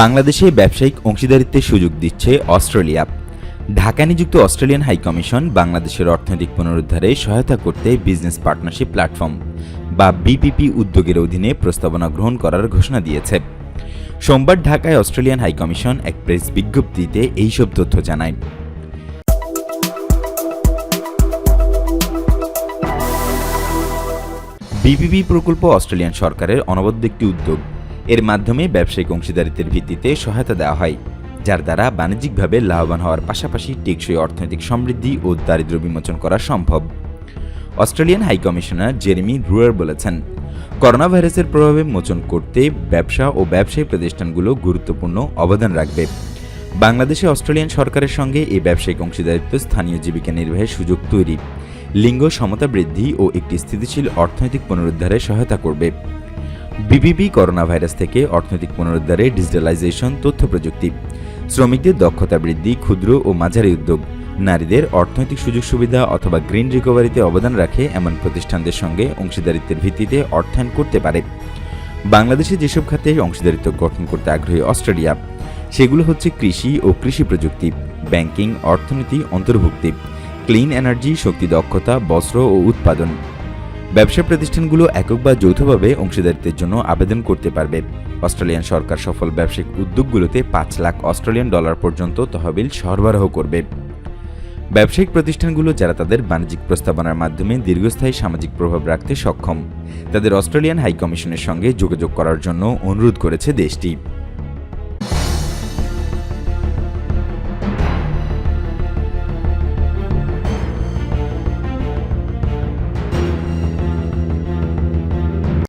বাংলাদেশে ব্যবসায়িক অংশীদারিত্বের সুযোগ দিচ্ছে অস্ট্রেলিয়া। ঢাকা নিযুক্ত অস্ট্রেলিয়ান হাইকমিশন বাংলাদেশের অর্থনৈতিক পুনরুদ্ধারে সহায়তা করতে বিজনেস পার্টনারশিপ প্ল্যাটফর্ম বা বিপিপি উদ্যোগের অধীনে প্রস্তাবনা গ্রহণ করার ঘোষণা দিয়েছে। সোমবার ঢাকায় অস্ট্রেলিয়ান হাইকমিশন এক প্রেস বিজ্ঞপ্তিতে এইসব তথ্য জানায়। বিপিপি প্রকল্প অস্ট্রেলিয়ান সরকারের অনবদ্য একটি উদ্যোগ। এর মাধ্যমে ব্যবসায়িক অংশীদারিত্বের ভিত্তিতে সহায়তা দেওয়া হয়, যার দ্বারা বাণিজ্যিকভাবে লাভবান হওয়ার পাশাপাশি টেকসই অর্থনৈতিক সমৃদ্ধি ও দারিদ্র্য বিমোচন করা সম্ভব। অস্ট্রেলিয়ান হাইকমিশনার জেরেমি ব্রুয়ার বলেছেন করোনা ভাইরাসের প্রভাবে মোচন করতে ব্যবসা ও ব্যবসায়ী প্রতিষ্ঠানগুলো গুরুত্বপূর্ণ অবদান রাখবে। বাংলাদেশে অস্ট্রেলিয়ান সরকারের সঙ্গে এই ব্যবসায়িক অংশীদারিত্ব স্থানীয় জীবিকা নির্বাহের সুযোগ তৈরি। লিঙ্গ সমতা বৃদ্ধি ও একটি স্থিতিশীল অর্থনৈতিক পুনরুদ্ধারে সহায়তা করবে। বিপিপি করোনা ভাইরাস থেকে অর্থনৈতিক পুনরুদ্ধারে ডিজিটালাইজেশন তথ্য প্রযুক্তি। শ্রমিকদের দক্ষতা বৃদ্ধি, ক্ষুদ্র ও মাঝারি উদ্যোগ। নারীদের অর্থনৈতিক সুযোগ সুবিধা অথবা গ্রিন রিকভারিতে অবদান রাখে এমন প্রতিষ্ঠানদের সঙ্গে অংশীদারিত্বের ভিত্তিতে অর্থায়ন করতে পারে। বাংলাদেশে যেসব খাতে অংশীদারিত্ব গঠন করতে আগ্রহী অস্ট্রেলিয়া, সেগুলো হচ্ছে কৃষি ও কৃষি প্রযুক্তি, ব্যাংকিং, অর্থনীতি, অন্তর্ভুক্তি, ক্লিন এনার্জি, শক্তি দক্ষতা, বস্ত্র ও উৎপাদন। ব্যবসা প্রতিষ্ঠানগুলো একক বা যৌথভাবে অংশীদারিত্বের জন্য আবেদন করতে পারবে। অস্ট্রেলিয়ান সরকার সফল ব্যবসায়িক উদ্যোগগুলোতে পাঁচ লাখ অস্ট্রেলিয়ান ডলার পর্যন্ত তহবিল সরবরাহ করবে। ব্যবসায়িক প্রতিষ্ঠানগুলো যারা তাদের বাণিজ্যিক প্রস্তাবনার মাধ্যমে দীর্ঘস্থায়ী সামাজিক প্রভাব রাখতে সক্ষম, তাদের অস্ট্রেলিয়ান হাইকমিশনের সঙ্গে যোগাযোগ করার জন্য অনুরোধ করেছে দেশটি।